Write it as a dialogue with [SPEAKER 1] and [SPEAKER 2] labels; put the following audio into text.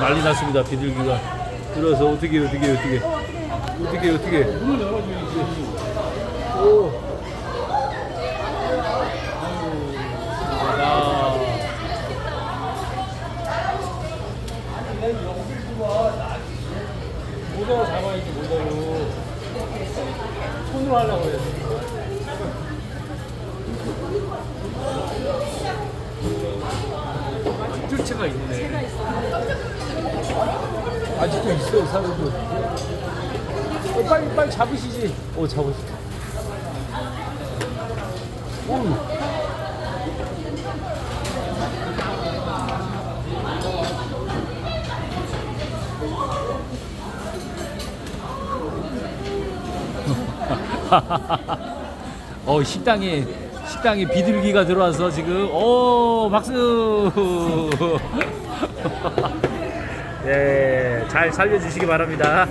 [SPEAKER 1] 난리 났습니다. 비둘기가 들어서 어떻게 어떻게 어떻게 어떻게 어떻게. 모자 잡아야지 모자로 손으로 하려고 그래. 채가 있네. 아직도 있어요, 사람들. 어, 빨리, 빨리 잡으시지. 오, 잡으시. 오. 어, 식당에, 식당에 비둘기가 들어와서 지금, 오, 박수! 네, 잘 살려주시기 바랍니다.